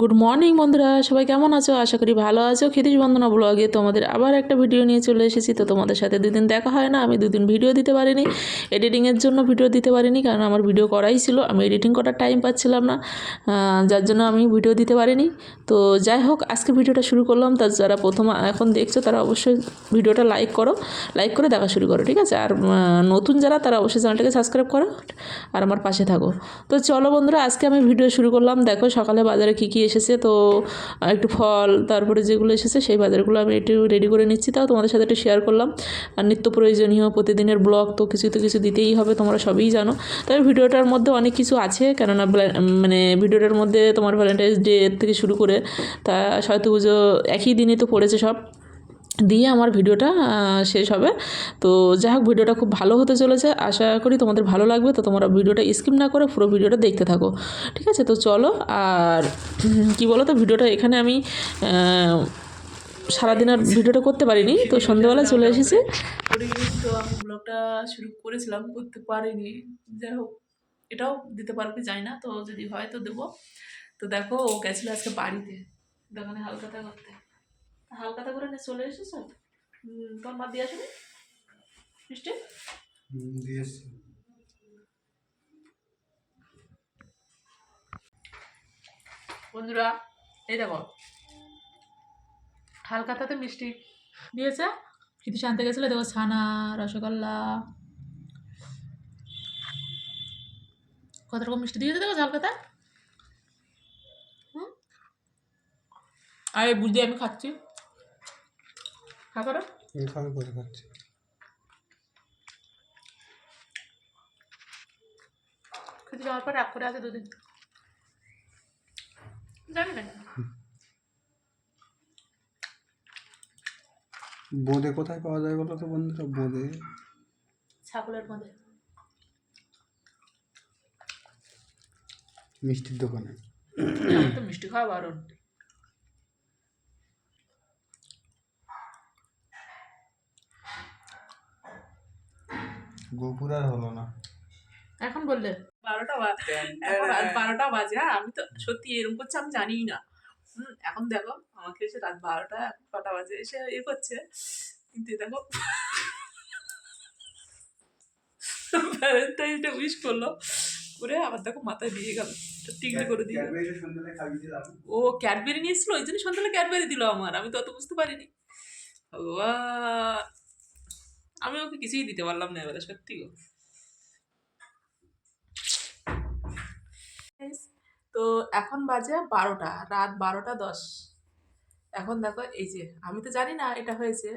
Good morning বন্ধুরা। সবাই কেমন আছো? আশা করি ভালো আছো। ক্ষিতিশ বন্দনা ব্লগে তোমাদের আবার একটা ভিডিও নিয়ে চলে এসেছি। তো তোমাদের সাথে দুদিন দেখা হয় না। আমি দুদিন ভিডিও দিতে পারিনি। এডিটিংয়ের জন্য ভিডিও দিতে পারিনি, কারণ আমার ভিডিও করাই ছিল। আমি এডিটিং করার টাইম পাচ্ছিলাম না। যার জন্য আমি ভিডিও দিতে পারিনি। তো যাই হোক, আজকে ভিডিওটা শুরু করলাম। তার যারা প্রথম এখন দেখছ, তারা অবশ্যই ভিডিওটা লাইক করো। লাইক করে দেখা শুরু করো, ঠিক আছে? আর নতুন যারা, তারা অবশ্যই চ্যানেলটাকে সাবস্ক্রাইব করো। আর আমার পাশে থাকো। তো চলো বন্ধুরা, আজকে আমি ভিডিও শুরু করলাম। দেখো, সকালে বাজারে কী কী এসেছে, তো একটু ফল, তারপরে যেগুলো এসেছে সেই বাজারগুলো আমি একটু রেডি করে নিচ্ছি। তাও তোমাদের সাথে একটু শেয়ার করলাম। আর নিত্য প্রয়োজনীয় প্রতিদিনের ব্লগ তো কিছু তো কিছু দিতেই হবে, তোমরা সবই জানো। তবে ভিডিওটার মধ্যে অনেক কিছু আছে, কেননা মানে ভিডিওটার মধ্যে তোমার ভ্যালেন্টাইন্স ডে থেকে শুরু করে তা সরস্বতী পুজো একই দিনে তো পড়েছে সব। দিয়ে আমার ভিডিওটা শেষ হবে। তো যাই হোক, ভিডিওটা খুব ভালো হতে চলেছে। আশা করি তোমাদের ভালো লাগবে। তো তোমরা ভিডিওটা স্কিপ না করে পুরো ভিডিওটা দেখতে থাকো। ঠিক আছে? তো চলো, আর কি বলো তো ভিডিওটা এখানে আমি সারাদিন আর ভিডিওটা করতে পারিনি। তো সন্ধ্যেবেলা চলে এসেছি। তো আমি ব্লগটা শুরু করেছিলাম, করতে পারিনি। যাই হোক, এটাও দিতে পারবে, যাই না। তো যদি হয় তো দেবো। তো দেখো, ও গেছিল আজকে বাড়িতে। দোকানে হালকাতা করতে। হালকাতা করে নিয়ে চলে এসেছ? তোমার মা দিয়ে আসবে মিষ্টি? দিয়েছি বন্ধুরা এই দেখো। হালকাতাতে মিষ্টি। দিয়েছে? কিছু আনতে গেছিল দেখো ছানা রসগোল্লা। কত রকম মিষ্টি দিয়েছে দেখো হালকাতা হুম? আর এই বুঝতে আমি খাচ্ছি। আমি করে খাচ্ছি। খেতে যাওয়ার পর রাগ করে আছে দুদিন। জানি না। বোঁদে কোথায় পাওয়া যায় বলো তো বন্ধুরা? বোঁদে। ছাগলের মধ্যে মিষ্টির দোকানে। তো মিষ্টি খাওয়া বারণ। গোপুর আর হলো না। এখন বললে? বারোটা বা- এখন রাত বারোটা বাজে হ্যাঁ? আমি তো সত্যি এরকম করছে আমি জানিই না। এখন দেখো আমাকে এসে রাত বারোটা এখন কটা বাজে এসে ইয়ে করছে। কিন্তু দেখো ভ্যালেন্টাইন্স ডে উইশ করল। করে আবার দেখো মাথায় দিয়ে গেল টিকলি করে দিয়ে গেল ও ক্যাডবেরি নিয়ে এসেছিল ওই জন্য সন্ধ্যাবেলা ক্যাডবেরি দিল আমার আমি তো অত বুঝতে পারিনি। ভগবান! আমি ওকে কিছুই দিতে পারলাম না এবারে, সত্যি গো। তো এখন বাজে বারোটা, রাত বারোটা দশ। এখন দেখো, এই যে, আমি তো জানি না এটা হয়েছে।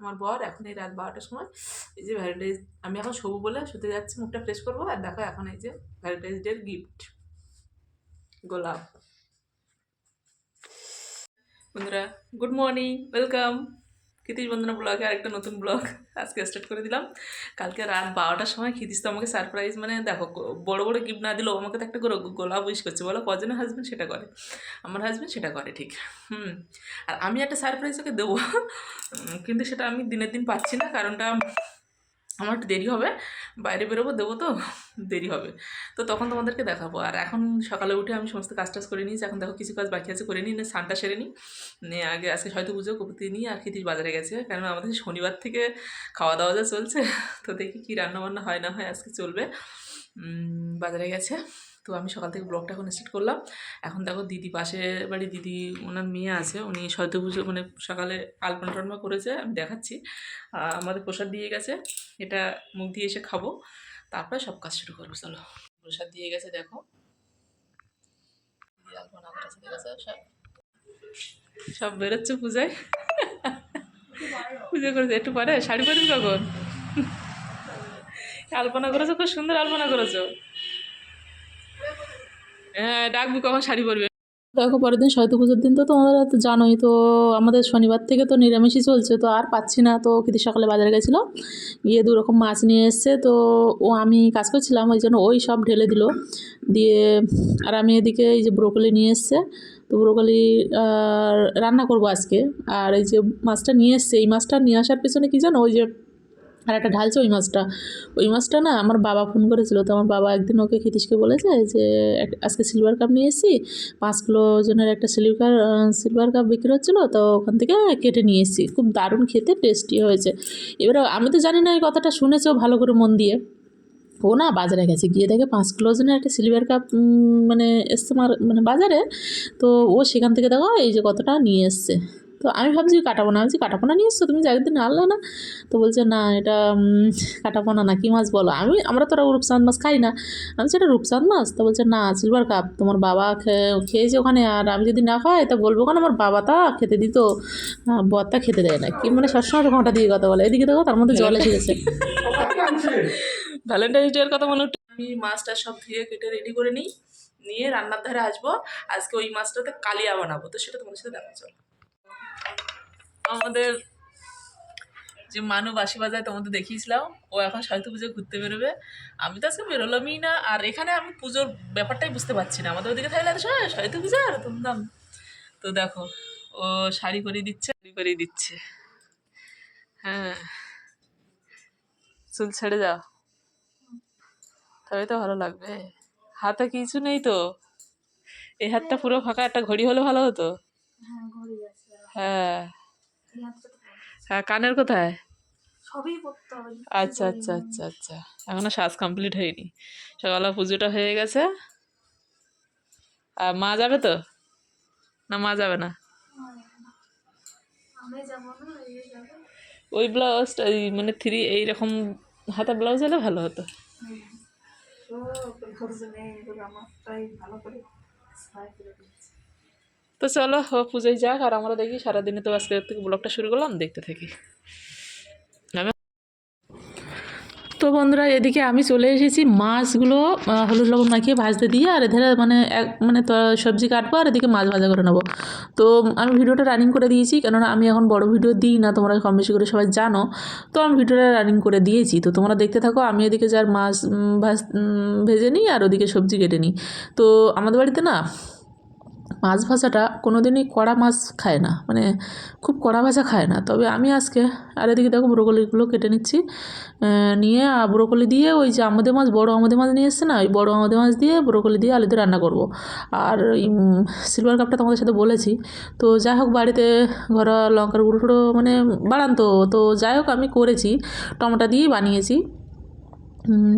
আমার বর এখন এই রাত বারোটার সময় এই যে ভ্যালেন্টাইন্স আমি এখন শোবো বলে শুতে যাচ্ছি, মুখটা ফ্রেশ করব, আর দেখো এখন এই যে ভ্যালেন্টাইন্স ডের গিফট গোলাপ। বন্ধুরা good morning welcome Kshitish Bandana ব্লগে আরেকটা নতুন ব্লগ। আজকে স্টার্ট করে দিলাম। কালকে রাত বারোটার সময় ক্ষিতিস তো আমাকে সারপ্রাইজ মানে দেখো, বড়ো বড় গিফট না দিলেও আমাকে তো একটা করে গোলাপ উইশ করছে। বলো কজনের হাজব্যান্ড সেটা করে? আমার হাজব্যান্ড সেটা করে, ঠিক। হুম। আর আমি একটা সারপ্রাইজ ওকে দেবো। কিন্তু সেটা আমি দিনের দিন পাচ্ছি না, কারণটা আমার একটু দেরি হবে, বাইরে বেরোবো, দেবো তো, দেরি হবে। তো তখন তোমাদেরকে দেখাবো। আর এখন সকালে উঠে আমি সমস্ত কাজ টাজ করে নিয়েছি। এখন দেখো কিছু কাজ বাকি আছে, করে নিই, না স্নানটা সেরে নিই। নিয়ে আগে, আজকে হয়তো পুজো কপতি নিয়ে আর ক্ষিতিশ বাজারে গেছে। কারণ আমাদের শনিবার থেকে খাওয়া দাওয়া যা চলছে, তো দেখি কী রান্নাবান্না হয় না হয় আজকে চলবে। বাজারে গেছে। তো আমি সকাল থেকে ব্লগটা এখন স্টার্ট করলাম। এখন দেখো দিদি পাশে বাড়ি, দিদি ওনার মেয়ে আছে, উনি সৈত পুজো মানে সকালে আলপনা টালপনা করেছে, আমি দেখাচ্ছি। আমাদের প্রসাদ দিয়ে গেছে, এটা মুখ দিয়ে এসে খাব, তারপরে সব কাজ শুরু করব, চলো। প্রসাদ দিয়ে গেছে, দেখো। আলপনা করেছে সব বেরোচ্ছে পূজায়। পুজো করেছে, একটু পরে, শাড়ি পরবি কখন? আলপনা করেছ, খুব সুন্দর আলপনা করেছ। হ্যাঁ কখন শাড়ি পরবে? দেখো, পরের দিন সৈত পুজোর দিন তো তোমরা তো জানোই, তো আমাদের শনিবার থেকে তো নিরামিষই চলছে, তো আর পাচ্ছি না। তো কিন্তু সকালে বাজারে গেছিল, গিয়ে দু রকম মাছ নিয়ে এসছে, তো ও আমি কাজ করছিলাম, ওই জন্য ওই সব ঢেলে দিল। দিয়ে আর আমি এদিকে এই যে ব্রোকলি নিয়ে এসছে, তো ব্রোকলি রান্না করব আজকে। আর এই যে মাছটা নিয়ে এসছে, এই মাছটা নিয়ে আসার পেছনে কি জানো, ওই যে আর একটা ঢালছে ওই মাছটা। ওই মাছটা না আমার বাবা ফোন করেছিল, তো আমার বাবা একদিন ওকে ক্ষিতীশকে বলেছে যে আজকে সিলভার কাপ নিয়ে এসেছি, পাঁচ কিলো ওজনের একটা সিলভার সিলভার কাপ বিক্রি হচ্ছিল, তো ওখান থেকে কেটে নিয়ে এসেছি। খুব দারুণ খেতে টেস্টি হয়েছে। এবারে আমি তো জানি না এই কথাটা শুনেছো ভালো করে মন দিয়ে। ও না বাজারে গেছে, গিয়ে দেখে পাঁচ কিলো ওজনের একটা সিলভার কাপ মানে এসছে মানে বাজারে, তো ও সেখান থেকে দেখো এই যে কতটা নিয়ে এসছে। তো আমি ভাবছি কাটাবো না। ভাবছি কাটাবো না নিয়ে তুমি যে একদিন আনলে না? তো বলছে, না, এটা কাটাবো না না, কী মাছ বলো? আমি, আমরা তো রূপচাঁদ মাছ খাই না। আমি এটা রূপচাঁদ মাছ? তো বলছে, না সিলভার কাপ তোমার বাবা খেয়ে- খেয়েছে ওখানে, আর আমি যদি না খাই, তা বলব কেন? আমার বাবা তা খেতে দিত। বরটা খেতে দেয় না। কি মানে সবসময় ওটা দিয়ে কথা বলে। এদিকে দেখো, তার মধ্যে জল এসে গেছে। ভ্যালেন্টাইন্স ডে এর কথা মনে আমি মাছটা সব ধুয়ে কেটে রেডি করে নিই। নিয়ে রান্নার ধারে আসব। আজকে ওই মাছটাতে কালিয়া বানাবো। তো সেটা তোমার সাথে দেখা চলো। আমাদের যে মানু বাসি বাজায় তোমাদের দেখিয়েছিলাম, ও এখন সরস্বতী পুজো ঘুরতে বেরোবে। আমি তো আজকে বেরোলামই না, আর এখানে আমি পুজোর ব্যাপারটাই বুঝতে পারছি না। আমাদের ওদিকে থাকলে সময় সরস্বতী পুজো আর ধুমধাম। তো দেখো, ও শাড়ি পরিয়ে দিচ্ছে, শাড়ি পরিয়ে দিচ্ছে। হ্যাঁ। চুল ছেড়ে যাও। তবে তো ভালো লাগবে। হাতে কিছু নেই তো। এই হাতটা পুরো ফাঁকা, একটা ঘড়ি হলে ভালো হতো। হ্যাঁ। হ্যাঁ কানের কোথায়? সবই করতে হবে আচ্ছা আচ্ছা আচ্ছা আচ্ছা। এখনও সাজ কমপ্লিট হয়নি। সকালে পুজোটা হয়ে গেছে। আর মা যাবে তো? না মা যাবে না? ওই ব্লাউজটা মানে থ্রি এইরকম হাতা ব্লাউজ হলে ভালো হতো। ভালো করে তো চলো পুজোয় যাক। আর আমরা দেখি সারাদিনে তো আজকে থেকে ব্লগটা শুরু করলাম, দেখতে থাকি। তো বন্ধুরা, এদিকে আমি চলে এসেছি। মাছগুলো হলুদ লবণ মাখিয়ে ভাজতে দিয়ে, আর এধারে মানে এক মানে সবজি কাটবো, আর এদিকে মাছ ভাজা করে নেব। তো আমি ভিডিওটা রানিং করে দিয়েছি, কেননা আমি এখন বড় ভিডিও দিই না, তোমরা কম বেশি করে সবাই জানো। তো আমি ভিডিওটা রানিং করে দিয়েছি। তো তোমরা দেখতে থাকো, আমি এদিকে যার মাছ ভাজ ভেজে নিই, আর ওদিকে সবজি কেটে নিই। তো আমাদের বাড়িতে না মাছ ভাজাটা কোনো দিনই কড়া মাছ খায় না মানে খুব কড়া ভাজা খায় না। তবে আমি আজকে আর এদিকে দেখো ব্রোকলিগুলো কেটে নিচ্ছি। নিয়ে ব্রোকলি দিয়ে ওই যে আমাদে মাছ, বড় আমাদে মাছ নিয়ে এসছে না, ওই বড় আমাদে মাছ দিয়ে ব্রোকলি দিয়ে আলুতে রান্না করব। আর ওই সিলভার কাপটা তোমাদের সাথে বলেছি। তো যাই হোক, বাড়িতে ঘরোয়া লঙ্কার গুঁড়ো মানে বাড়ান তো। তো যাই হোক, আমি করেছি, টমেটো দিয়েই বানিয়েছি।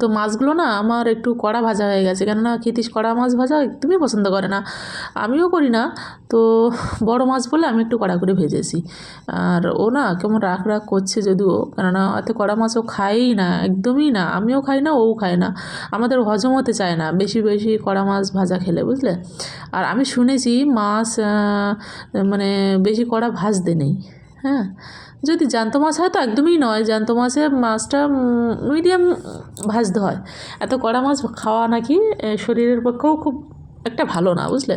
তো মাছগুলো না আমার একটু কড়া ভাজা হয়ে গেছে। কেননা ক্ষিতিশ কড়া মাছ ভাজা একদমই পছন্দ করে না। আমিও করি না, তো বড় মাছ বলে আমি একটু কড়া করে ভেজেছি। আর ও না কেমন রাগ রাগ করছে যদিও, কেননা এত কড়া মাছ ও খায়ই না, একদমই না। আমিও খাই না, ওও খায় না। আমাদের হজম হতে চায় না, বেশি বেশি কড়া মাছ ভাজা খেলে, বুঝলে? আর আমি শুনেছি মাছ মানে বেশি কড়া ভাজতে নেই হ্যাঁ? যদি জ্যান্ত মাছ হয় তো একদমই নয়। জ্যান্ত মাছে মাছটা মিডিয়াম ভাজতে হয়। এত কড়া মাছ খাওয়া নাকি শরীরের পক্ষেও খুব একটা ভালো না, বুঝলে?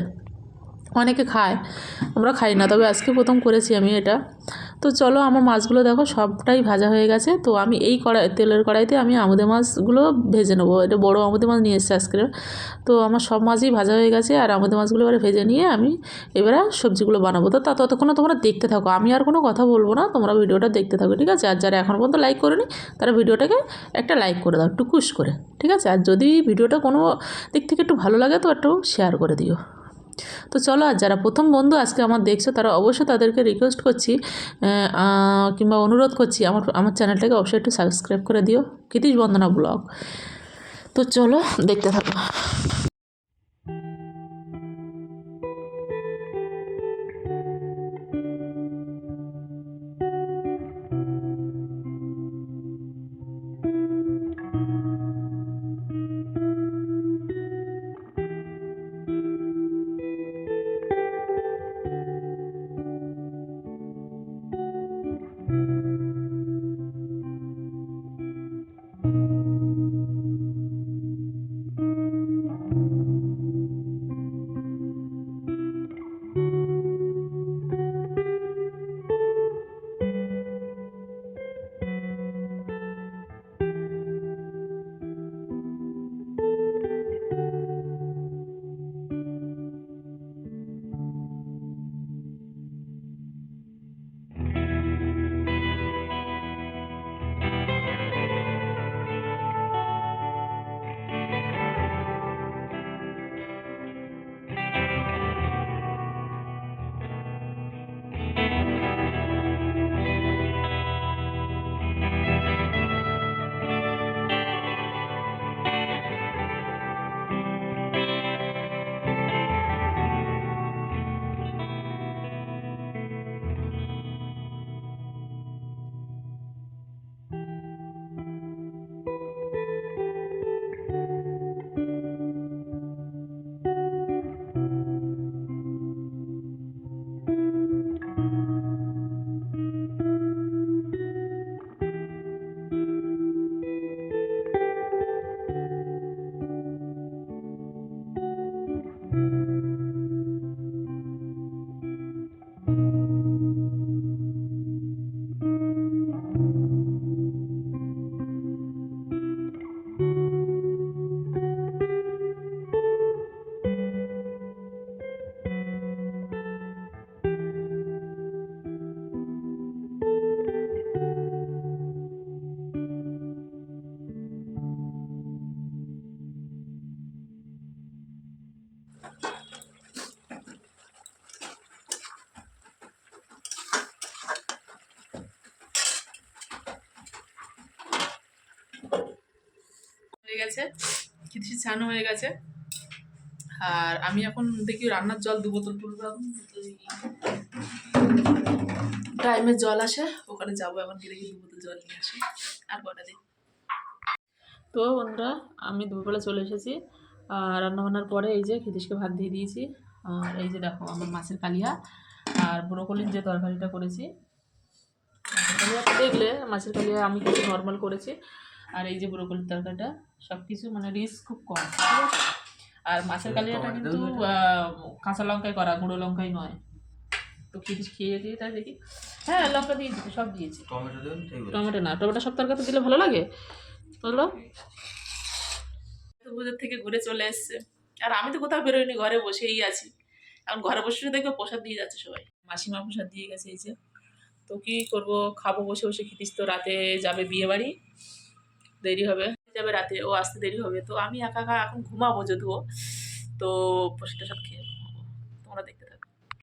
অনেকে খায়, আমরা খাই না, তবে আজকে প্রথম করেছি আমি এটা। তো চলো আমার মাছগুলো দেখো, সবটাই ভাজা হয়ে গেছে। তো আমি এই কড়াই, তেলের কড়াইতে আমি আমুদে মাছগুলো ভেজে নেব। এটা বড় আমুদে মাছ নিয়ে এসেছে আজকে। তো আমার সব মাছই ভাজা হয়ে গেছে, আর আমুদে মাছগুলো এবারে ভেজে নিয়ে আমি এবারে সবজিগুলো বানাবো। তো তা ততক্ষণে তোমরা দেখতে থাকো, আমি আর কোনো কথা বলব না, তোমরা ভিডিওটা দেখতে থাকো, ঠিক আছে? আর যারা এখন পর্যন্ত লাইক করেনি, তারা ভিডিওটাকে একটা লাইক করে দাও কুশ করে, ঠিক আছে? আর যদি ভিডিওটা কোনো দিক থেকে একটু ভালো লাগে, তো একটু শেয়ার করে দিও। তো চলো, আর যারা প্রথম বন্ধু আজকে আমার দেখছ, তারা অবশ্যই তাদেরকে রিকোয়েস্ট করছি কিংবা অনুরোধ করছি, আমার আমার চ্যানেলটাকে অবশ্যই একটু সাবস্ক্রাইব করে দিও। কীতিশ বন্দনা ব্লগ। তো চলো, দেখতে থাকো। গেছে খিদিসি ছানো হয়ে গেছে। আর আমি এখন দেখি রান্নার জল দু বোতল তুললাম টাইমে জল আসে, ওখানে যাব এখন কি দেখি দু বোতল জল নিয়ে আসি, আর কটা দিন। তো বন্ধুরা, আমি দুপুরবেলা চলে এসেছি, আর রান্নাবান্নার পরে এই যে খিদিসকে ভাত দিয়ে দিয়েছি, আর এই যে দেখো আমার মাছের কালিয়া, আর ব্রোকলির যে তরকারিটা করেছি। দেখলে মাছের কালিয়া আমি কিছু নর্মাল করেছি আর এই যে ব্রোকলির তরকারিটা সব কিছু মানে রিস্ক খুব কম ঠিক আছে? আর মাছের কালিয়াটা কিন্তু কাঁচা লঙ্কায় করা গুঁড়ো লঙ্কায় নয়। তো খিদিস খেয়ে দিয়ে তাই দেখি। হ্যাঁ লঙ্কা দিয়েছি তো, সব দিয়েছি। টমেটো দেবেন টমেটো না টমেটো সব তরকারিতে দিলে ভালো লাগে? বলল তো পুজোর থেকে ঘুরে চলে এসছে। আর আমি তো কোথাও বেরোইনি ঘরে বসেই আছি। এখন ঘরে বসে দেখবে প্রসাদ দিয়ে যাচ্ছে সবাই। মাসিমা প্রসাদ দিয়ে গেছে এই যে। তো কি করব খাব বসে বসে খিতিস তো রাতে যাবে বিয়ে বাড়ি দেরি হবে যাবে রাতে, ও আসতে দেরি হবে। তো আমি একা একা এখন ঘুমাবো যদিও, তো পশুটা সব খেয়ে তোমরা দেখতে